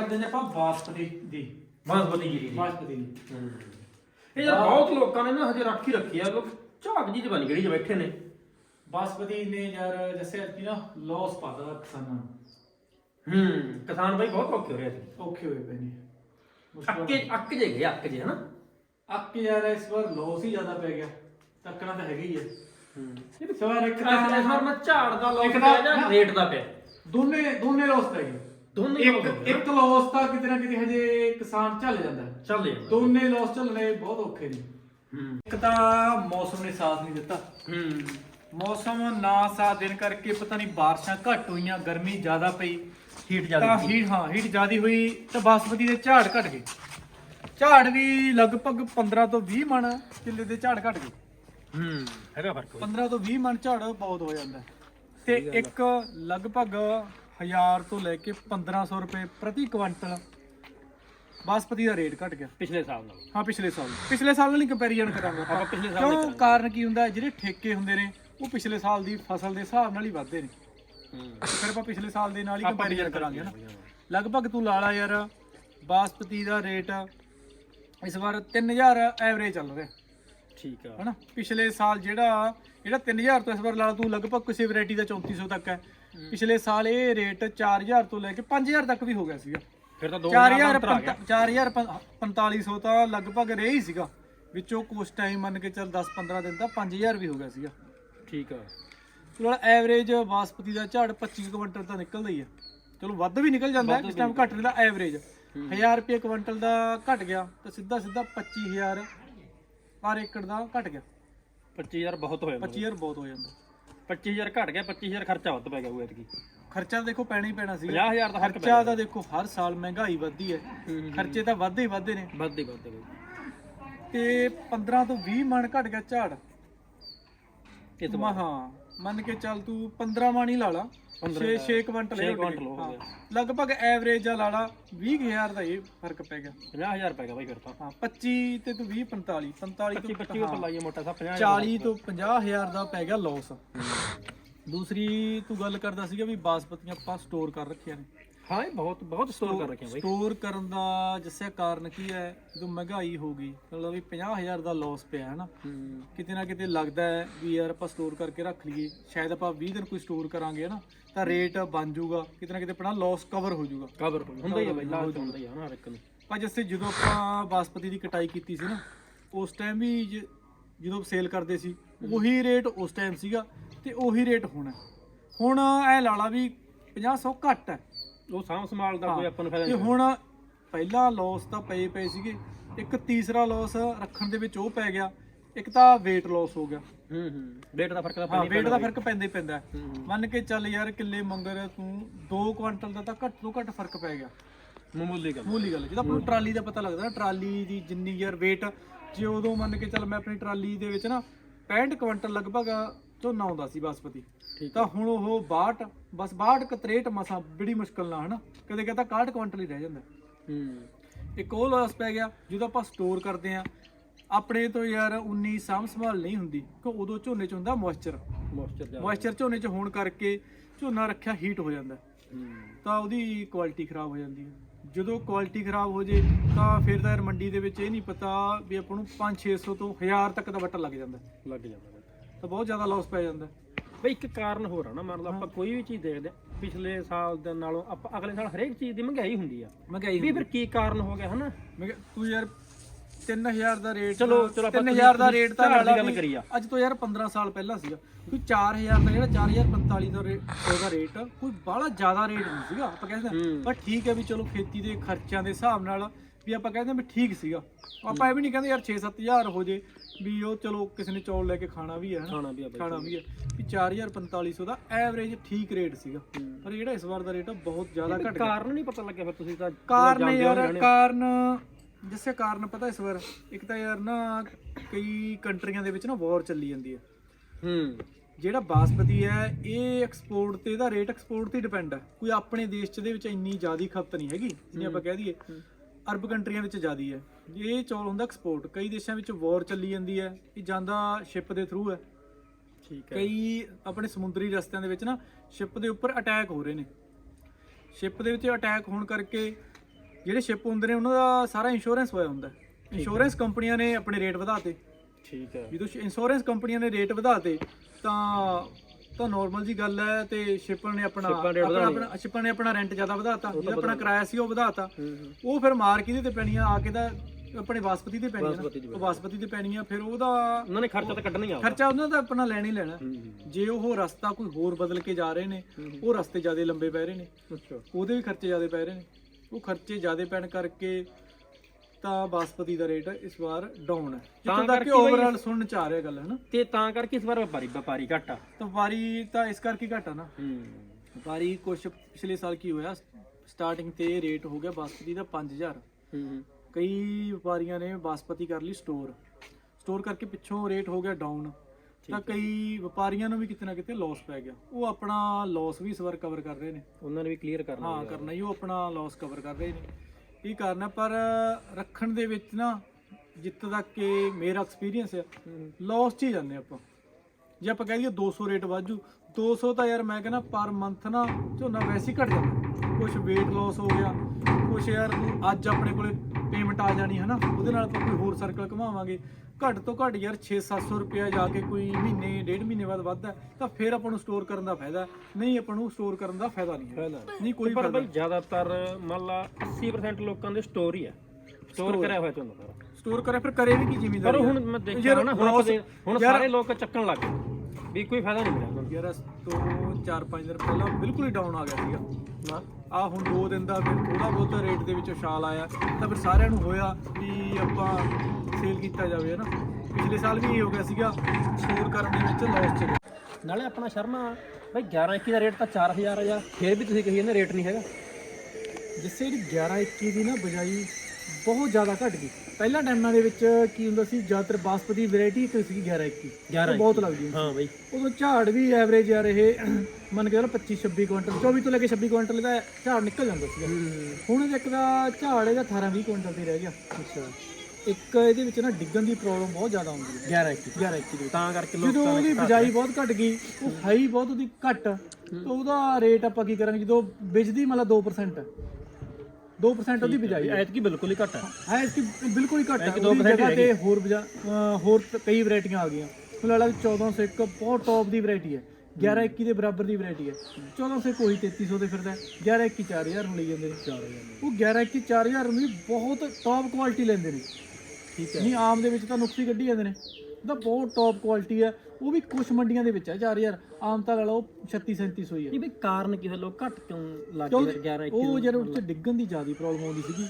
ਕਰਦੇ ਨੇ ਆਪਾਂ ਬਾਸਪਤੀ ਦੀ। ਬਾਸਮਤੀ ਜੀਰੀ ਦੀ। ਬਾਸਪਤੀ ਦੀ। ਇਹ ਯਾਰ ਬਹੁਤ ਲੋਕਾਂ ਨੇ ਨਾ ਹਜੇ ਰੱਖੀ ਰੱਖੀ ਆ ਲੋਕ ਝਾਕ ਜੀ ਗਈ ਚ ਬੈਠੇ ਨੇ। ਬਾਸਪਤੀ ਨੇ ਯਾਰ ਜੈਸੇ ਕਿ ਨਾ ਲਾਸ ਪਾਦਾ ਕਿਸਾਨਾਂ ਨੂੰ। ਹੂੰ ਕਿਸਾਨ ਬਾਈ ਬਹੁਤ ਔਖੇ ਹੋ ਰਹੇ ਸੀ ਔਖੇ ਹੋਏ ਪਏ ਨੇ। ਅੱਕੇ ਅੱਕ ਜੇ ਗਏ ਅੱਕ ਜੇ ਹਨਾ। ਅੱਕ ਯਾਰ ਇਸ ਵਾਰ ਲਾਸ ਹੀ ਜ਼ਿਆਦਾ ਪੈ ਗਿਆ। ਤੱਕਣਾ ਤਾਂ ਹੈਗਾ ਹੀ ਹੈ ਹੂੰ। ਇਸ ਵਾਰ ਇੱਕ ਇਸ ਇਸ ਵਾਰ ਤਾਂ ਮੈਂ ਝਾੜ ਦਾ ਇੱਕ ਪਿਆ ਤਾਂ- ਜਾਂ ਰੇਟ ਦਾ ਪਿਆ? ਦੋਨੇ ਦੋਨੇ ਲਾਸ ਪੈ ਗਏ। ਦੋਨੇ ਇੱਕ loss। ਇੱਕ ਲਾਸ ਤਾਂ ਕਿਤੇ ਨਾ ਕਿਤੇ ਹਜੇ ਕਿਸਾਨ ਚੱਲ ਜਾਂਦਾ। ਹੈ। ਚੱਲ ਜਾਂਦਾ। ਦੋਨੇ ਲਾਸ ਚੱਲਣੇ ਬਹੁਤ ਔਖੇ ਨੇ। ਹੂੰ। ਇੱਕ ਤਾਂ ਮੌਸਮ ਨੇ ਸਾਥ ਨਹੀਂ ਦਿੱਤਾ। ਹੂੰ। ਮੌਸਮ ਨਾ ਸਾਥ ਦੇਣ ਕਰਕੇ ਪਤਾ ਨਹੀਂ ਬਾਰਿਸ਼ਾਂ ਘੱਟ ਹੋਈਆਂ ਗਰਮੀ ਜ਼ਿਆਦਾ ਪਈ। ਹੀਟ ਤਾਂ ਜ਼ਿਆਦਾ ਹੀਟ ਹਾਂ ਹੀਟ ਜ਼ਿਆਦੀ ਹੋਈ ਤਾਂ ਬਾਸਮਤੀ ਦੇ ਝਾੜ ਘਟ ਗਏ। ਝਾੜ ਵੀ ਲਗਭਗ 15 ਤੋਂ 20 ਮਣ ਕਿੱਲੇ ਦੇ ਝਾੜ ਘਟ ਗਏ। ਹੂੰ। ਹੈਗਾ ਫ਼ਰਕ 15 ਤੋਂ 20 ਮਣ ਝਾੜ ਬਹੁਤ ਹੋ ਜਾਂਦਾ। ਹੈ। ਤੇ ਇੱਕ ਲਗਭਗ 1000 ਤੋਂ ਲੈ ਕੇ 1500 ਰੁਪਏ ਪ੍ਰਤੀ ਕੁਇੰਟਲ ਬਾਸਪਤੀ ਦਾ ਰੇਟ ਘਟ ਗਿਆ। ਪਿਛਲੇ ਸਾਲ ਨਾਲ। ਹਾਂ ਪਿਛਲੇ ਸਾਲ। ਪਿਛਲੇ ਸਾਲ ਨਾਲ ਹੀ ਕੰਪੈਰੀਜ਼ਨ ਕਰਾਂਗੇ ਆਪਾਂ। ਪਿਛਲੇ ਸਾਲ ਕਿਉਂ? ਕਾਰਨ ਕੀ ਹੁੰਦਾ ਜਿਹੜੇ ਠੇਕੇ ਹੁੰਦੇ ਨੇ ਉਹ ਪਿਛਲੇ ਸਾਲ ਦੀ ਫਸਲ ਦੇ ਹਿਸਾਬ ਨਾਲ ਹੀ ਵੱਧਦੇ ਨੇ। ਹੂੰ। ਫਿਰ ਆਪਾਂ ਪਿਛਲੇ ਸਾਲ ਦੇ ਨਾਲ ਹੀ ਕੰਪੈਰੀਜ਼ਨ ਕਰਾਂਗੇ ਨਾ। ਲਗਭਗ ਤੂੰ ਲਾ ਲਾ ਯਾਰ ਬਾਸਪਤੀ ਦਾ ਰੇਟ ਇਸ ਵਾਰ 3000 ਐਵਰੇਜ ਚੱਲ ਰਿਹਾ। ਠੀਕ ਆ। ਹਨਾ? ਪਿਛਲੇ ਸਾਲ ਜਿਹੜਾ ਜਿਹੜਾ 3000 ਤੋਂ ਇਸ ਵਾਰ ਲਾ ਤੂੰ ਲਗਭਗ ਕਿਸੇ ਵੈਰਾਈਟੀ ਦਾ 3400 ਤੱਕ ਹੈ। ਪਿਛਲੇ ਸਾਲ ਇਹ ਰੇਟ 4000 ਤੋਂ ਲੈ ਕੇ 5000 ਤੱਕ ਵੀ ਹੋ ਗਿਆ ਸੀਗਾ। ਫਿਰ ਤਾਂ ਦੋ 4000 4000 4500 ਤਾਂ ਲਗਭਗ ਰਿਹਾ ਹੀ ਸੀਗਾ। ਵਿੱਚੋਂ ਕੁਝ ਟਾਈਮ ਮੰਨ ਕੇ ਚੱਲ 10 15 ਦਿਨ ਤਾਂ 5000 ਵੀ ਹੋ ਗਿਆ ਸੀਗਾ। ਠੀਕ ਆ। ਚਲੋ ਐਵਰੇਜ ਬਾਸਪਤੀ ਦਾ ਝਾੜ 25 ਕੁਇੰਟਲ ਤਾਂ ਨਿਕਲਦਾ ਹੀ ਆ। ਚਲੋ ਵੱਧ ਵੀ ਨਿਕਲ ਜਾਂਦਾ ਹੈ, ਇਸ ਟਾਈਮ ਘੱਟ ਰਿਹਾ ਐਵਰੇਜ 1000 ਰੁਪਏ ਕੁਇੰਟਲ ਦਾ ਘਟ ਗਿਆ ਤਾਂ ਸਿੱਧਾ ਸਿੱਧਾ 25000 ਪਰ ਏਕੜ ਦਾ ਘਟ ਗਿਆ। 25000 ਬਹੁਤ ਹੋਇਆ 25000 ਬਹੁਤ ਹੋ ਜਾਂਦਾ। 25000 ਘਟ ਗਿਆ 25000 ਖਰਚਾ ਵੱਧ ਪੈ ਗਿਆ ਉਹ ਐਤਕੀ। ਖਰਚਾ ਤਾਂ ਦੇਖੋ ਪੈਣਾ ਹੀ ਪੈਣਾ ਸੀ। 50000 ਦਾ ਫ਼ਰਕ ਪੈ ਖਰਚਾ ਤਾਂ ਦੇਖੋ ਹਰ ਸਾਲ ਮਹਿੰਗਾਈ ਵੱਧਦੀ ਹੈ ਖਰਚੇ ਤਾਂ ਵੱਧਦੇ ਹੀ ਵੱਧਦੇ ਨੇ। ਵੱਧਦੇ ਵੱਧਦੇ ਵੱਧਦੇ। ਤੇ 15 ਤੋਂ 20 ਮਣ ਘਟ ਗਿਆ ਝਾੜ। ਇਸ ਹਾਂ ਮੰਨ ਕੇ ਚੱਲ ਤੂੰ 15 ਮਣ ਲਾ ਲਾ 6 6 ਕੁਇੰਟਲ ਛੇ ਇਹ ਕੁਇੰਟਲ ਹੋ ਹਾਂ। ਗਿਆ। ਲਗਭਗ ਐਵਰੇਜ ਆ ਲਾ ਲਾ 20000 ਦਾ ਇਹ ਫ਼ਰਕ ਪੈ ਗਿਆ। 50000 ਪੈ ਗਿਆ ਬਾਈ ਫਿਰ ਤਾਂ। ਹਾਂ 25 ਤੇ ਤੂੰ 20 45 45 25 ਤੋਂ 25 ਉੱਪਰ ਲਾਈਏ ਮੋਟਾ ਸਾ 50 40 ਤੋਂ 50000 ਦਾ ਪੈ ਗਿਆ ਲਾਸ ਦੂਸਰੀ ਤੂੰ ਗੱਲ ਕਰਦਾ ਸੀਗਾ ਵੀ ਬਾਸਪਤੀਆਂ ਆਪਾਂ ਸਟੋਰ ਕਰ ਰੱਖੀਆਂ ਨੇ। ਹਾਂ ਇਹ ਬਹੁਤ ਬਹੁਤ ਸਟੋਰ ਕਰ ਰੱਖਿਆ ਬਾਈ। ਸਟੋਰ ਕਰਨ ਦਾ ਜਿਸੇ ਕਾਰਨ ਕੀ ਹੈ? ਜਦੋਂ ਮਹਿੰਗਾਈ ਹੋ ਗਈ ਮਤਲਬ ਵੀ 50000 ਦਾ ਲਾਸ ਪਿਆ ਹੈ ਨਾ ਹੂੰ। ਕਿਤੇ ਨਾ ਕਿਤੇ ਲੱਗਦਾ ਹੈ ਵੀ ਯਾਰ ਆਪਾਂ ਸਟੋਰ ਕਰਕੇ ਰੱਖ ਲਈਏ। ਸ਼ਾਇਦ ਆਪਾਂ 20 ਦਿਨ ਕੋਈ ਸਟੋਰ ਕਰਾਂਗੇ ਨਾ ਤਾਂ ਰੇਟ ਬਣ ਜਾਊਗਾ ਕਿਤੇ ਨਾ ਕਿਤੇ ਆਪਣਾ ਲਾਸ ਕਵਰ ਹੋ ਜਾਊਗਾ। ਕਵਰ ਹੁੰਦਾ ਹੀ ਆ ਬਾਈ ਲਾਲ ਹੁੰਦਾ ਹੀ ਨਾ ਹਰ ਇੱਕ ਨੂੰ। ਪਰ ਜਿਵੇਂ ਜਦੋਂ ਆਪਾਂ ਬਾਸਪਤੀ ਦੀ ਕਟਾਈ ਕੀਤੀ ਸੀ ਨਾ ਉਸ ਟਾਈਮ ਵੀ ਜਦੋਂ ਸੇਲ ਕਰਦੇ ਸੀ ਉਹੀ ਰੇਟ ਉਸ ਟਾਈਮ ਸੀਗਾ ਤੇ ਉਹੀ ਰੇਟ ਹੁਣ ਹੈ। ਹੁਣ ਐ ਲਾਲਾ ਵੀ 50 ਘੱਟ ਹੈ। ਉਹ ਸਾਂਭ ਸੰਭਾਲ ਦਾ ਕੋਈ ਆਪਾਂ ਨੂੰ ਫਾਇਦਾ ਤੇ ਨਹੀਂ। ਹੁਣ ਪਹਿਲਾ ਲਾਸ ਤਾਂ ਪਏ ਪਏ ਸੀਗੇ ਇੱਕ ਤੀਸਰਾ ਲਾਸ ਰੱਖਣ ਦੇ ਵਿੱਚ ਉਹ ਪੈ ਗਿਆ ਇੱਕ ਤਾਂ weight loss ਹੋ ਗਿਆ। ਹੂੰ ਹੂੰ ਰੇਟ ਦਾ ਫ਼ਰਕ ਤਾਂ ਹਾਂ weight ਦਾ ਫ਼ਰਕ ਪੈਂਦਾ ਹੀ ਪੈਂਦਾ। ਹੈ। ਹੂੰ, ਹੂੰ। ਮੰਨ ਕੇ ਚੱਲ ਯਾਰ ਕਿੱਲੇ ਮੰਗਰ ਤੂੰ 2 ਕੁਇੰਟਲ ਦਾ ਤਾਂ ਘੱਟ ਤੋਂ ਘੱਟ ਫ਼ਰਕ ਪੈ ਗਿਆ। ਮਾਮੂਲੀ ਗੱਲ। ਮੂਲੀ ਗੱਲ ਜਿਹਦਾ ਆਪਾਂ ਨੂੰ ਟਰਾਲੀ ਦਾ ਪਤਾ ਲੱਗਦਾ ਨਾ ਟਰਾਲੀ ਦੀ ਜਿੰਨੀ ਯਾਰ weight ਜੇ ਉਦੋਂ ਮੰਨ ਕੇ ਚੱਲ ਮੈਂ ਆਪਣੀ ਟਰਾਲੀ ਦੇ ਵਿੱਚ ਨਾ 65 ਕੁਇੰਟਲ ਲਗਭਗ ਝੋਨਾ ਆਉਂਦਾ ਸੀ ਬਾਸਪਤੀ। ਠੀਕ ਤਾਂ ਹੁਣ ਉਹ 62 ਬਸ 62 63 ਮਸਾ ਬੜੀ ਮੁਸ਼ਕਲ ਨਾਲ ਹਨਾ? ਕਦੇ ਤਾਂ 61 ਕੁਇੰਟਲ ਹੀ ਰਹਿ ਜਾਂਦਾ। ਹੂੰ। ਇੱਕ ਉਹ ਲਾਸ ਪੈ ਗਿਆ ਜਦੋਂ ਆਪਾਂ ਸਟੋਰ ਕਰਦੇ ਆ ਆਪਣੇ ਤੋਂ ਯਾਰ ਉਨੀ ਸਾਂਭ ਸੰਭਾਲ ਨਹੀਂ ਹੁੰਦੀ ਕਿ ਉਦੋਂ ਝੋਨੇ ਚ ਹੁੰਦਾ ਮੋਇਸਚਰ ਮੋਇਸਚਰ ਝੋਨੇ ਚ ਹੋਣ ਕਰਕੇ ਝੋਨਾ ਰੱਖਿਆ ਹੀਟ ਹੋ ਜਾਂਦਾ। ਤਾਂ ਉਹਦੀ ਕੁਆਲਿਟੀ ਖਰਾਬ ਹੋ ਜਾਂਦੀ ਹੈ। ਜਦੋਂ ਕੁਆਲਿਟੀ ਖਰਾਬ ਹੋ ਜੇ ਤਾਂ ਫਿਰ ਤਾਂ ਯਾਰ ਮੰਡੀ ਦੇ ਵਿੱਚ ਇਹ ਨਹੀਂ ਪਤਾ ਵੀ ਆਪਾਂ ਨੂੰ 5-600 ਤੋਂ 1000 ਤੱਕ ਦਾ ਵੱਟਾ ਲੱਗ ਜਾਂਦਾ। ਲੱਗ ਜਾਂਦਾ। ਤਾਂ ਬਹੁਤ ਜ਼ਿਆਦਾ ਲਾਸ ਪੈ ਜਾਂਦਾ। ਬਈ ਇੱਕ ਕਾਰਨ ਹੋਰ ਆ ਨਾ ਮੰਨ ਲਓ ਆਪਾਂ ਕੋਈ ਵੀ ਚੀਜ਼ ਦੇਖਦੇ ਆ ਪਿਛਲੇ ਸਾਲ ਦੇ ਨਾਲੋਂ ਆਪਾਂ ਅਗਲੇ ਸਾਲ ਹਰੇਕ ਚੀਜ਼ ਦੀ ਮਹਿੰਗਾਈ ਹੁੰਦੀ ਆ। ਮਹਿੰਗਾਈ ਵੀ ਫਿਰ ਕੀ ਕਾਰਨ ਹੋ ਗਿਆ ਹਨਾ? ਮੈਂ ਕਿਹਾ ਤੂੰ ਯਾਰ 3000 ਦਾ ਰੇਟ ਚਲੋ- ਚਲੋ ਆਪਾਂ 3000 ਦਾ ਤੁਸੀਂ ਰੇਟ ਤਾਂ ਝਾੜ ਦੀ ਲਾ ਗੱਲ ਵੀ ਕਰੀ ਆ। ਅੱਜ ਤੋਂ ਯਾਰ 15 ਸਾਲ ਪਹਿਲਾਂ ਸੀਗਾ। ਕੋਈ 4000 ਦਾ ਜਿਹੜਾ 4045 ਦਾ ਰੇਟ ਉਹਦਾ ਰੇਟ ਕੋਈ ਬਾਹਲਾ ਜ਼ਿਆਦਾ ਰੇਟ ਨਹੀਂ ਸੀਗਾ ਆਪਾਂ ਕਹਿੰਦੇ ਹੂੰ। ਪਰ ਠੀਕ ਹੈ ਵੀ ਚਲੋ ਖੇਤੀ ਦੇ ਖਰਚਿਆਂ ਦੇ ਹਿਸਾਬ ਨਾਲ ਵੀ ਆਪਾਂ ਕਹਿੰਦੇ ਵੀ ਠੀਕ ਸੀਗਾ। ਆਪਾਂ ਇਹ ਵੀ ਨਹੀਂ ਕਹਿੰਦੇ ਯਾਰ 6-7000 ਹੋ ਜੇ ਵੀ ਉਹ ਚਲੋ ਕਿਸੇ ਨੇ ਚੌਲ ਲੈ ਕੇ ਖਾਣਾ ਵੀ ਹੈ ਖਾਣਾ ਵੀ ਬਾਈ ਖਾਣਾ ਵੀ ਹੈ। ਵੀ 4000-4500 ਦਾ ਐਵਰੇਜ ਠੀਕ ਰੇਟ ਸੀਗਾ। ਪਰ ਜਿਹੜਾ ਇਸ ਵਾਰ ਦਾ ਰੇਟ ਆ ਬਹੁਤ ਜ਼ਿਆਦਾ ਘਟ ਗਿਆ। ਕਾਰਨ ਨਹੀਂ ਪਤਾ ਲੱਗਿਆ ਫਿਰ ਤੁਸੀਂ ਤਾਂ ਕਾਰਨ ਹੋ ਯਾਰ। ਕਾਰਨ ਜਿਸੇ ਕਾਰਨ ਪਤਾ ਇਸ ਵਾਰ? ਇੱਕ ਤਾਂ ਯਾਰ ਨਾ ਕਈ ਕੰਟਰੀਆਂ ਦੇ ਵਿੱਚ ਨਾ ਵਾਰ ਚੱਲੀ ਜਾਂਦੀ ਹੈ। ਹੂੰ। ਜਿਹੜਾ ਬਾਸਪਤੀ ਹੈ ਇਹ ਐਕਸਪੋਰਟ ਤੇ ਇਹਦਾ ਰੇਟ ਐਕਸਪੋਰਟ ਤੇ ਡਿਪੈਂਡ ਹੈ। ਕੋਈ ਆਪਣੇ ਦੇਸ਼ ਚ ਦੇ ਵਿੱਚ ਇੰਨੀ ਜ਼ਿਆਦੀ ਖਪਤ ਨਹੀਂ ਹੈਗੀ ਜਿਵੇਂ ਆਪਾਂ ਕਹਿ ਦਈਏ। ਅਰਬ ਕੰਟਰੀਆਂ ਵਿੱਚ ਜ਼ਿਆਦੀ ਹੈ। ਇਹ ਚੌਲ ਹੁੰਦਾ ਐਕਸਪੋਰਟ ਕਈ ਦੇਸ਼ਾਂ ਵਿੱਚ ਵਾਰ ਚੱਲੀ ਜਾਂਦੀ ਹੈ। ਇਹ ਜਾਂਦਾ ਸ਼ਿਪ ਦੇ ਥਰੂ ਹੈ। ਠੀਕ ਹੈ। ਕਈ ਆਪਣੇ ਸਮੁੰਦਰੀ ਰਸਤਿਆਂ ਦੇ ਵਿੱਚ ਨਾ ਸ਼ਿਪ ਦੇ ਉੱਪਰ ਅਟੈਕ ਹੋ ਰਹੇ ਨੇ। ਸ਼ਿਪ ਦੇ ਵਿੱਚ ਅਟੈਕ ਹੋਣ ਕਰਕੇ ਜਿਹੜੇ ਸ਼ਿਪ ਹੁੰਦੇ ਨੇ ਉਹਨਾਂ ਦਾ ਸਾਰਾ ਇੰਸ਼ੋਰੈਂਸ ਹੋਇਆ ਹੁੰਦਾ। ਇੰਸ਼ੋਰੈਂਸ ਕੰਪਨੀਆਂ ਨੇ ਆਪਣੇ ਰੇਟ ਵਧਾਤੇ ਠੀਕ ਹੈ। ਜਦੋਂ ਇੰਸ਼ੋਰੈਂਸ ਕੰਪਨੀਆਂ ਨੇ ਰੇਟ ਵਧਾਤੇ ਤਾਂ ਤਾਂ ਨਾਰਮਲ ਜੀ ਗੱਲ ਹੈ ਤੇ ਸ਼ਿਪਰ ਨੇ ਆਪਣਾ ਆਪਣਾ- ਸ਼ਿਪਰ ਨੇ ਆਪਣਾ ਰੈਂਟ ਜ਼ਿਆਦਾ ਵਧਾਤਾ। ਜਿਹੜਾ ਆਪਣਾ। ਕਿਰਾਇਆ ਸੀ ਉਹ ਵਧਾਤਾ। ਉਹ ਫਿਰ ਮਾਰ ਕਿਹਦੇ ਤੇ ਪੈਣੀਆਂ ਆ? ਕੇ ਤਾਂ ਆਪਣੇ ਬਾਸਪਤੀ ਤੇ ਤੇ ਉਹ ਬਾਸਪਤੀ ਤੇ ਪੈਣੀਆਂ ਫਿਰ ਉਹਦਾ ਉਹਨਾਂ ਨੇ ਖਰਚਾ ਤਾਂ ਕੱਢਣਾ ਹੀ ਆਉਂਦਾ ਖਰਚਾ ਉਹਨਾਂ ਦਾ ਆਪਣਾ ਲੈਣਾ ਹੀ ਲੈਣਾ। ਜੇ ਉਹ ਰਸਤਾ ਕੋਈ ਹੋਰ ਬਦਲ ਕੇ ਜਾ ਰਹੇ ਨੇ। ਉਹ ਰਸਤੇ ਜ਼ਿਆਦਾ ਲੰਬੇ ਪੈ ਰਹੇ ਨੇ। ਅੱਛਾ। ਉਹਦੇ ਵੀ ਖਰਚੇ ਜ਼ਿਆਦਾ ਪੈ ਰਹੇ ਨੇ। ਉਹ ਖਰਚੇ ਜ਼ਿਆਦਾ ਪੈਣ ਕਰਕੇ ਤਾਂ ਬਾਸਪਤੀ ਦਾ ਰੇਟ ਇਸ ਵਾਰ ਡਾਊਨ ਹੈ। ਤੱਕ ਕਰਕੇ ਓਵਰਆਲ ਸੁਣਨ ਚ ਆ ਰਿਹਾ ਗੱਲ ਹੈ ਨਾ ਤੇ ਤਾਂ ਕਰਕੇ ਇਸ ਵਾਰ ਵਪਾਰੀ ਵਪਾਰੀ ਘਟਾ ਤਾਂ ਵਾਰੀ ਤਾਂ ਇਸ ਕਰਕੇ ਘਟਾ ਨਾ। ਹੂੰ। ਵਾਰੀ ਕੁਛ ਪਿਛਲੇ ਸਾਲ ਕੀ ਹੋਇਆ ਸਟਾਰਟਿੰਗ ਤੇ ਰੇਟ ਹੋ ਗਿਆ ਬਾਸਪਤੀ ਦਾ 5000 ਹੂੰ ਕਈ ਵਪਾਰੀਆਂ ਨੇ ਬਾਸਪਤੀ ਕਰ ਲਈ ਸਟੋਰ ਸਟੋਰ ਕਰਕੇ ਪਿੱਛੋਂ ਰੇਟ ਹੋ ਗਿਆ ਡਾਊਨ ਤਾਂ ਕਈ ਵਪਾਰੀਆਂ ਨੂੰ ਵੀ ਕਿਤੇ ਨਾ ਕਿਤੇ ਲਾਸ ਪੈ ਗਿਆ। ਉਹ ਆਪਣਾ ਲਾਸ ਵੀ ਇਸ ਵਾਰ ਕਵਰ ਕਰ ਰਹੇ ਨੇ। ਉਹਨਾਂ ਨੇ ਵੀ ਕਲੀਅਰ ਕਰਨਾ ਹਾਂ ਕਰਨਾ ਹੀ ਉਹ ਆਪਣਾ ਲਾਸ ਕਵਰ ਕਰ ਰਹੇ ਨੇ। ਇਹ ਹੈ, ਪਰ ਰੱਖਣ ਦੇ ਵਿੱਚ ਨਾ ਜਿੱਥੇ ਤੱਕ ਕਿ ਮੇਰਾ ਐਕਸਪੀਰੀਅੰਸ ਹੈ ਹੂੰ ਲਾਸ 'ਚ ਹੀ ਜਾਂਦੇ ਆਪਾਂ। ਜੇ ਆਪਾਂ ਕਹਿ ਦਈਏ 200 ਰੇਟ ਵਾਜੂ 200 ਤਾਂ ਯਾਰ ਮੈਂ ਕਹਿੰਦਾ ਪਰ ਮੰਥ ਨਾ ਝੋਨਾ ਵੈਸੇ ਹੀ ਘਟ ਜਾਂਦਾ। ਕੁਝ weight loss ਹੋ ਗਿਆ ਕੁਝ ਯਾਰ ਅੱਜ ਆਪਣੇ ਕੋਲੇ ਪੇਮੈਂਟ ਆ ਜਾਣੀ ਹੈ ਨਾ ਉਹਦੇ ਨਾਲ ਆਪਾਂ ਕੋਈ ਹੋਰ ਸਰਕਲ ਘਮਾਵਾਂਗੇ। ਘੱਟ ਤੋਂ ਘੱਟ ਯਾਰ 6-700 ਰੁਪਇਆ ਜਾ ਕੇ ਕੋਈ ਮਹੀਨੇ ਡੇਢ ਮਹੀਨੇ ਬਾਅਦ ਵੱਧਦਾ ਤਾਂ ਫਿਰ ਆਪਾਂ ਨੂੰ ਸਟੋਰ ਕਰਨ ਦਾ ਫਾਇਦਾ ਨਹੀਂ ਆਪਾਂ ਨੂੰ ਸਟੋਰ ਕਰਨ ਦਾ ਫਾਇਦਾ ਨਹੀਂ ਹੈ। ਨਹੀਂ। ਕੋਈ ਪਰ ਬਈ ਜ਼ਿਆਦਾਤਰ ਮੰਨ ਲਾ 80% ਲੋਕਾਂ ਦੇ ਸਟੋਰ ਹੀ ਆ ਸਟੋਰ। ਕਰਿਆ ਹੋਇਆ ਤੁਹਾਨੂੰ ਸਟੋਰ ਕਰੇ ਫਿਰ ਕਰੇ ਵੀ ਕੀ ਪਰ ਜ਼ਿਮੀਂਦਾਰ ਹੁਣ ਮੈਂ ਦੇਖਿਆ ਨਾ ਹੁਣ ਸਾਰੇ ਲੋਕ ਚੱਕਣ ਲੱਗ ਗਏ। ਵੀ ਕੋਈ ਫਾਇਦਾ ਨਹੀਂ ਮਿਲਿਆ। ਨੂੰ ਯਾਰ ਅੱਜ ਤੋਂ 4-5 ਦਿਨ ਪਹਿਲਾਂ ਬਿਲਕੁਲ ਹੀ ਡਾਊਨ ਆ ਗਿਆ ਸੀਗਾ। ਆ ਹੁਣ 2 ਦਿਨ ਦਾ ਫਿਰ ਥੋੜਾ ਬਹੁਤ ਰੇਟ ਦੇ ਵਿੱਚ ਉਛਾਲ ਆਇਆ। ਤਾਂ ਫਿਰ ਸਾਰਿਆਂ ਨੂੰ ਹੋਇਆ ਵੀ ਆਪਾਂ ਸੇਲ ਕੀਤਾ ਜਾਵੇ ਨਾ ਪਿਛਲੇ ਸਾਲ ਵੀ ਇਹ ਹੋ ਗਿਆ ਸੀਗਾ ਸਟੋਰ ਕਰਨ ਦੇ ਵਿੱਚ ਲਾਸ ਚ ਗਿਆ। ਨਾਲੇ ਆਪਣਾ ਸ਼ਰਮਾ ਬਈ 11 21 ਦਾ ਰੇਟ ਤਾਂ 4000 ਆ ਯਾਰ। ਫਿਰ ਵੀ ਤੁਸੀਂ ਕਹੀ ਜਾਂਦੇ ਰੇਟ ਨਹੀਂ ਹੈਗਾ। ਜਿਸੇ ਦੀ 11 21 ਦੀ ਨਾ ਬਜਾਈ ਬਹੁਤ ਜ਼ਿਆਦਾ ਘਟ ਗਈ। ਪਹਿਲਾਂ ਟਾਈਮਾਂ ਦੇ ਵਿੱਚ ਕੀ ਹੁੰਦਾ ਸੀ ਜ਼ਿਆਦਾਤਰ ਬਾਸਪਤੀ ਵੈਰਾਈਟੀ ਇੱਕ ਸੀ 11 21 11 ਉਹ ਬਹੁਤ ਲੱਗਦੀ ਸੀ। ਹਾਂ ਬਈ। ਉਦੋਂ ਝਾੜ ਵੀ ਐਵਰੇਜ ਯਾਰ ਇਹ ਮੰਨ ਕੇ ਚਲੋ 25 26 ਕੁਇੰਟਲ 24 ਤੋਂ ਲੈ ਕੇ 26 ਕੁਇੰਟਲ ਦਾ ਝਾੜ ਨਿਕਲ ਜਾਂਦਾ ਸੀਗਾ। ਹੁਣ ਇੱਕ ਦਾ ਝਾੜ ਇਹਦਾ 18 20 ਕੁਇੰਟਲ ਤੇ ਰਹਿ ਗਿਆ। ਅੱਛਾ। ਇੱਕ ਇਹਦੇ ਵਿੱਚ ਨਾ ਡਿੱਗਣ ਦੀ ਪ੍ਰੋਬਲਮ ਬਹੁਤ ਜ਼ਿਆਦਾ ਆਉਂਦੀ ਹੈ। 11 21 11 21 ਦੇ ਵਿੱਚ। ਤਾਂ ਕਰਕੇ ਲੋਕ ਜਦੋਂ ਉਹਦੀ ਬਿਜਾਈ ਬਹੁਤ ਘਟ ਗਈ ਉਹ ਹਾਈ ਬਹੁਤ ਉਹਦੀ ਘਟ ਤਾਂ ਉਹਦਾ ਰੇਟ ਆਪਾਂ ਕੀ ਕਰਾਂਗੇ ਜਦੋਂ ਬਿਜਦੀ ਮਤਲਬ 2% ਹੈ 2% ਉਹਦੀ ਬਿਜਾਈ ਹੈ ਐਤਕੀ ਬਿਲਕੁਲ ਹੀ ਘਟ ਹੈ। ਹੈ ਦੀ ਬਿਲਕੁਲ ਹੀ ਘੱਟ ਹੈ। ਐਤਕੀ ਉਹਦੀ 2% ਜਗ੍ਹਾ ਤੇ ਹੋਰ ਬਿਜਾ ਹੋਰ ਕਈ ਵੈਰਾਈਟੀਆਂ ਆ ਗਈਆਂ। ਫਿਲਹਾਲ 1401 ਬਹੁਤ ਟੌਪ ਦੀ ਵੈਰਾਈਟੀ ਹੈ। 11 21 ਦੇ ਬਰਾਬਰ ਦੀ ਵੈਰਾਈਟੀ ਹੈ। 1401 ਕੋਈ 3300 ਦੇ ਫਿਰਦਾ ਹੈ। 11 21 4000 ਨੂੰ ਲਈ ਜਾਂਦੇ ਨੇ। 4000 ਉਹ 11 21 4000 ਨੂੰ ਵੀ ਬਹੁਤ ਟੌਪ ਕੁਆਲਿਟੀ ਲੈਂਦੇ ਨੇ। ਠੀਕ ਨਹੀਂ ਆਮ ਦੇ ਵਿੱਚ ਤਾਂ ਨੁਕਸੀ ਕੱਢੀ ਜਾਂਦੇ ਨੇ। ਉਹਦਾ ਬਹੁਤ ਟੌਪ ਕੁਆਲਿਟੀ ਹੈ। ਉਹ ਵੀ ਕੁਝ ਮੰਡੀਆਂ ਦੇ ਵਿੱਚ ਹੈ 4000 ਆਮ ਤਾਂ ਲਾ ਲਓ 36 3700 ਹੀ ਹੈ। ਨਹੀਂ ਬਈ ਕਾਰਨ ਕੀ ਹੈ ਲੋਕ ਘਟ ਕਿਉਂ ਲੱਗ ਗਏ 11 21 ਉਹ ਜਦੋਂ ਉੱਤੇ ਡਿੱਗਣ ਦੀ ਜ਼ਿਆਦਾ ਪ੍ਰੋਬਲਮ ਆਉਂਦੀ ਸੀਗੀ।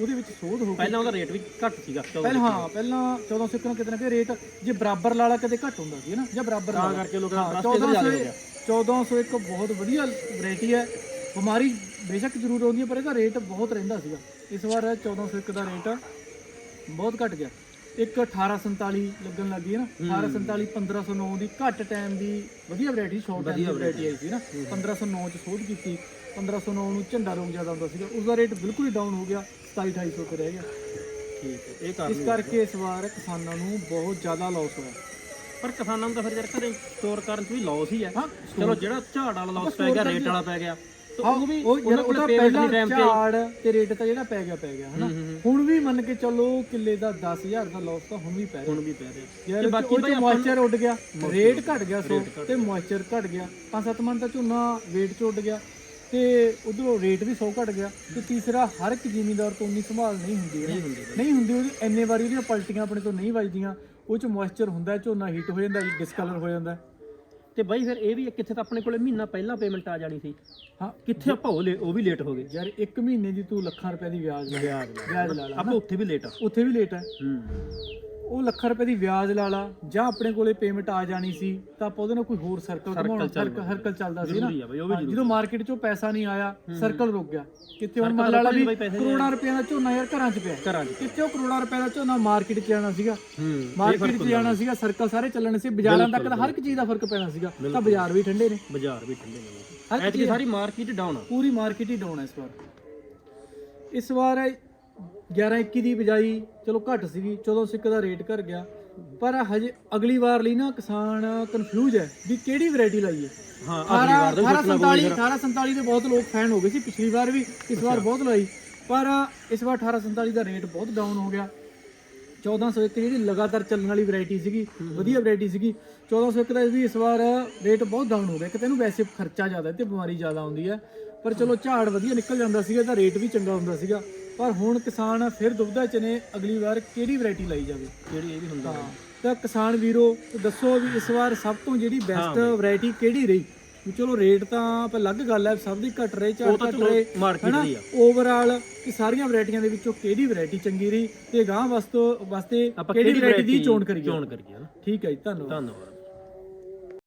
ਉਹਦੇ ਵਿੱਚ ਸੋਧ ਹੋ ਗਈ। ਪਹਿਲਾਂ ਉਹਦਾ ਰੇਟ ਵੀ ਘੱਟ ਸੀਗਾ ਪਹਿਲਾਂ ਹਾਂ ਪਹਿਲਾਂ 1400 ਕਿਲੋ ਕਿਤੇ ਨਾ ਕਿਤੇ ਰੇਟ ਜੇ ਬਰਾਬਰ ਲਾਲਾ ਕਦੇ ਘੱਟ ਹੁੰਦਾ ਸੀ ਨਾ? ਜਾਂ ਬਰਾਬਰ ਤਾਂ ਕਰਕੇ ਲੋਕਾਂ ਦਾ ਹਾਂ, ਟਰਸਟ ਜ਼ਿਆਦਾ ਹੋ 1400 ਗਿਆ 1400 ਇੱਕ ਬਹੁਤ ਵਧੀਆ ਵੈਰਾਈਟੀ ਹੈ। ਬਿਮਾਰੀ ਬੇਸ਼ੱਕ ਜ਼ਰੂਰ ਆਉਂਦੀ ਹੈ ਪਰ ਇਹਦਾ ਰੇਟ ਬਹੁਤ ਰਹਿੰਦਾ ਸੀਗਾ। ਇਸ ਵਾਰ 1401 ਦਾ ਰੇਟ ਬਹੁਤ ਘਟ ਗਿਆ। ਇੱਕ 1847 ਲੱਗਣ ਲੱਗੀ ਹੈ ਨਾ। 1847 1509 ਦੀ ਘੱਟ ਟਾਈਮ ਦੀ ਵਧੀਆ ਵੈਰਾਈਟੀ ਸ਼ਾਰਟ ਟਾਈਮ ਦੀ ਵੈਰਾਈਟੀ ਆਈ ਸੀ ਨਾ। 1509 ਚ ਸੋਧ ਕੀਤੀ। 1509 ਨੂੰ ਝੰਡਾ ਰੋਗ ਜ਼ਿਆਦਾ ਹੁੰਦਾ ਸੀਗਾ। ਉਸ ਦਾ ਰੇਟ ਬਿਲਕੁਲ ਹੀ ਡਾਊਨ ਹੋ ਗਿਆ। 27 2800 ਤੇ ਰਹਿ ਗਿਆ। ਠੀਕ ਹੈ ਇਹ ਇਸ ਕਰਕੇ ਇਸ ਵਾਰ ਕਿਸਾਨਾਂ ਨੂੰ ਬਹੁਤ ਜ਼ਿਆਦਾ ਲਾਸ ਹੋਇਆ। ਪਰ ਕਿਸਾਨਾਂ ਨੂੰ ਤਾਂ ਫਿਰ ਯਾਰ ਘਰੇ ਸਟੋਰ ਕਰਨ ਚ ਵੀ ਲਾਸ ਹੀ ਹੈ। ਚਲੋ ਜਿਹੜਾ ਝਾੜ ਵਾਲਾ ਲਾਸ ਪੈ ਗਿਆ ਰੇਟ ਵਾਲਾ ਪੈ ਗਿਆ। ਹਾਂ ਉਹ ਵੀ ਉਹ ਉਹਨਾਂ ਕੋਲ ਉਹਦਾ ਪੇਮੈਂਟ ਪਹਿਲਾਂ ਦੀ ਟਾਈਮ ਤੇ ਝਾੜ ਤੇ ਰੇਟ ਤਾਂ ਜਿਹੜਾ ਪੈ ਗਿਆ ਪੈ ਗਿਆ ਹਨਾ? ਹੂੰ, ਹੂੰ। ਹੁਣ ਵੀ ਮੰਨ ਕੇ ਚੱਲੋ ਕਿੱਲੇ ਦਾ 10000 ਦਾ ਲਾਸ ਤਾਂ ਹੁਣ ਵੀ ਪੈ ਰਿਹਾ। ਹੁਣ ਵੀ ਪੈ ਰਿਹਾ। ਯਾਰ ਤੇ ਬਾਕੀ ਬਾਕੀ ਭਾਈ ਆਪਾਂ ਮੋਇਸਚਰ ਉੱਡ ਗਿਆ ਰੇਟ ਘਟ ਗਿਆ ਸੋ ਤੇ ਮੋਇਸਚਰ ਘਟ ਗਿਆ। ਪੰਜ ਸੱਤ ਮਣ ਤਾਂ ਝੋਨਾ weight ਚ ਉੱਡ ਗਿਆ। ਤੇ ਉਧਰੋਂ ਰੇਟ ਵੀ ਸੌ ਘਟ ਗਿਆ। ਤੇ ਤੀਸਰਾ ਹਰ ਇੱਕ ਜ਼ਿਮੀਂਦਾਰ ਤੋਂ ਉਨੀ ਸੰਭਾਲ ਨਹੀਂ ਹੁੰਦੀ ਹੈ। ਨਹੀਂ ਹੁੰਦੀ ਉਹਦੀ ਵਾਰੀ ਉਹਦੀਆਂ ਪਲਟੀਆਂ ਆਪਣੇ ਤੋਂ ਨਹੀਂ ਵੱਜਦੀਆਂ। ਉਹ ਚ ਮੋਇਸਚਰ ਹੁੰਦਾ ਝੋਨਾ ਹੀਟ ਹੋ ਜਾਂਦਾ ਡਿਸਕਲਰ ਹੋ ਜਾਂਦਾ। ਤੇ ਬਾਈ ਫਿਰ ਇਹ ਵੀ ਹੈ, ਕਿੱਥੇ ਤਾਂ ਆਪਣੇ ਕੋਲੇ ਮਹੀਨਾ ਪਹਿਲਾਂ ਪੇਮੈਂਟ ਆ ਜਾਣੀ ਸੀ। ਹਾਂ। ਕਿੱਥੇ ਆਪਾਂ ਉਹ ਲੇ- ਉਹ ਵੀ ਲੇਟ ਹੋ ਗਏ। ਯਾਰ ਇੱਕ ਮਹੀਨੇ ਦੀ ਤੂੰ ਲੱਖਾਂ ਰੁਪਏ ਦੀ ਵਿਆਜ ਵਿਆਜ ਵਿਆਜ ਲਾ ਲਾ। ਆਪਾਂ ਉੱਥੇ ਵੀ ਲੇਟ ਆ। ਉੱਥੇ ਵੀ ਲੇਟ ਹੈ ਹੂੰ। ਉਹ ਲੱਖਾਂ ਰੁਪਏ ਦੀ ਵਿਆਜ ਲਾ ਲਾ ਜਾਂ ਆਪਣੇ ਕੋਲੇ ਪੇਮੈਂਟ ਆ ਜਾਣੀ ਸੀ ਤਾਂ ਆਪਾਂ ਉਹਦੇ ਨਾਲ ਕੋਈ ਹੋਰ ਸਰਕਲ ਘਮਾਉਣਾ ਸਰਕਲ ਸਰਕਲ ਚੱਲਦਾ ਸੀ ਨਾ। ਆ ਜਦੋਂ ਮਾਰਕੀਟ 'ਚੋਂ ਪੈਸਾ ਨਹੀਂ ਆਇਆ ਸਰਕਲ ਰੁਕ ਗਿਆ। ਕਿਤੇ ਹੁਣ ਮੰਨ ਲਾ ਵੀ ਕਰੋੜਾਂ ਰੁਪਏ ਦਾ ਝੋਨਾ ਯਾਰ ਘਰਾਂ 'ਚ ਪਿਆ। ਕਿਤੇ ਉਹ ਕਰੋੜਾਂ ਰੁਪਏ ਦਾ ਝੋਨਾ ਮਾਰਕੀਟ 'ਚ ਜਾਣਾ ਸੀਗਾ? ਮਾਰਕੀਟ 'ਚ ਜਾਣਾ ਸੀਗਾ ਸਰਕਲ ਸਾਰੇ ਚੱਲਣੇ ਸੀ। ਬਾਜ਼ਾਰਾਂ ਤੱਕ ਹਰ ਇੱਕ ਚੀਜ਼ ਦਾ ਫ਼ਰਕ ਪੈਣਾ ਸੀਗਾ। ਤਾਂ ਬਾਜ਼ਾਰ ਵੀ ਠੰਡੇ ਨੇ। ਬਾਜ਼ਾਰ ਵੀ ਠੰਡੇ ਨੇ ਐਤਕੀ ਸਾਰੀ ਮਾਰਕੀਟ ਡਾਊਨ ਆ। ਪੂਰੀ ਮਾਰਕੀਟ ਹੀ ਡਾਊਨ ਹੈ ਇਸ ਵਾਰ। ਇਸ ਵਾਰ 11 21 ਦੀ ਬਜਾਈ ਚਲੋ ਘੱਟ ਸੀਗੀ 14 ਸਿੱਕ ਦਾ ਰੇਟ ਘਟ ਗਿਆ। ਪਰ ਹਜੇ ਅਗਲੀ ਵਾਰ ਲਈ ਨਾ ਕਿਸਾਨ ਕਨਫਿਊਜ਼ ਹੈ ਵੀ ਕਿਹੜੀ ਵੈਰਾਈਟੀ ਲਾਈਏ। ਹਾਂ 1847 1847 ਦੇ ਬਹੁਤ ਲੋਕ ਫੈਨ ਹੋ ਗਏ ਸੀ ਪਿਛਲੀ ਵਾਰ ਵੀ ਇਸ ਵਾਰ ਬਹੁਤ ਲਾਈ। ਪਰ ਇਸ ਵਾਰ 1847 ਦਾ ਰੇਟ ਬਹੁਤ ਡਾਊਨ ਹੋ ਗਿਆ। 1401 ਜਿਹੜੀ ਲਗਾਤਾਰ ਚੱਲਣ ਵਾਲੀ ਵੈਰਾਈਟੀ ਸੀਗੀ ਵਧੀਆ ਵੈਰਾਈਟੀ ਸੀਗੀ। 1401 ਦਾ ਵੀ ਇਸ ਵਾਰ ਰੇਟ ਬਹੁਤ ਡਾਊਨ ਹੋ ਗਿਆ। ਕਿਤੇ ਇਹਨੂੰ ਵੈਸੇ ਖਰਚਾ ਜ਼ਿਆਦਾ ਤੇ ਬਿਮਾਰੀ ਜ਼ਿਆਦਾ ਆਉਂਦੀ ਹੈ। ਪਰ ਚਲੋ ਝਾੜ ਵਧੀਆ ਨਿਕਲ ਜਾਂਦਾ ਸੀਗਾ ਤਾਂ ਰੇਟ ਵੀ ਚੰਗਾ ਹੁੰਦਾ ਸੀਗਾ। ਪਰ ਹੁਣ ਕਿਸਾਨ ਫਿਰ ਦੁਬਦਾ ਚ ਨੇ ਅਗਲੀ ਵਾਰ ਕਿਹੜੀ ਵੈਰਾਈਟੀ ਲਾਈ ਜਾਵੇ? ਜਿਹੜੀ ਇਹ ਵੀ ਹੁੰਦਾ ਹਾਂ। ਤਾਂ ਕਿਸਾਨ ਵੀਰੋ ਦੱਸੋ ਵੀ ਇਸ ਵਾਰ ਸਭ ਤੋਂ ਜਿਹੜੀ ਬੈਸਟ ਵੈਰਾਈਟੀ ਕਿਹੜੀ ਰਹੀ? ਵੀ ਚਲੋ ਰੇਟ ਤਾਂ ਆਪਾਂ ਅਲੱਗ ਗੱਲ ਹੈ ਸਭ ਦੀ ਘਟ ਰਹੇ ਤਾਂ ਘਟ ਰਹੇ ਮਾਰਕੀਟ ਹਨਾ? ਦੀ ਆ। ਓਵਰਆਲ ਕਿ ਸਾਰੀਆਂ ਵੈਰਾਈਟੀਆਂ ਦੇ ਵਿੱਚੋਂ ਕਿਹੜੀ ਵੈਰਾਈਟੀ ਚੰਗੀ ਰਹੀ? ਤੇ ਗਾਂ ਵਾਸਤੇ ਵਾਸਤੇ ਕਿਹੜੀ ਵੈਰਾਈਟੀ ਦੀ ਚੋਣ ਕਰੀਏ? ਚੋਣ ਕਰੀਏ ਨਾ। ਠੀਕ ਹੈ ਜੀ ਧੰਨਵਾਦ। ਧੰਨਵਾਦ।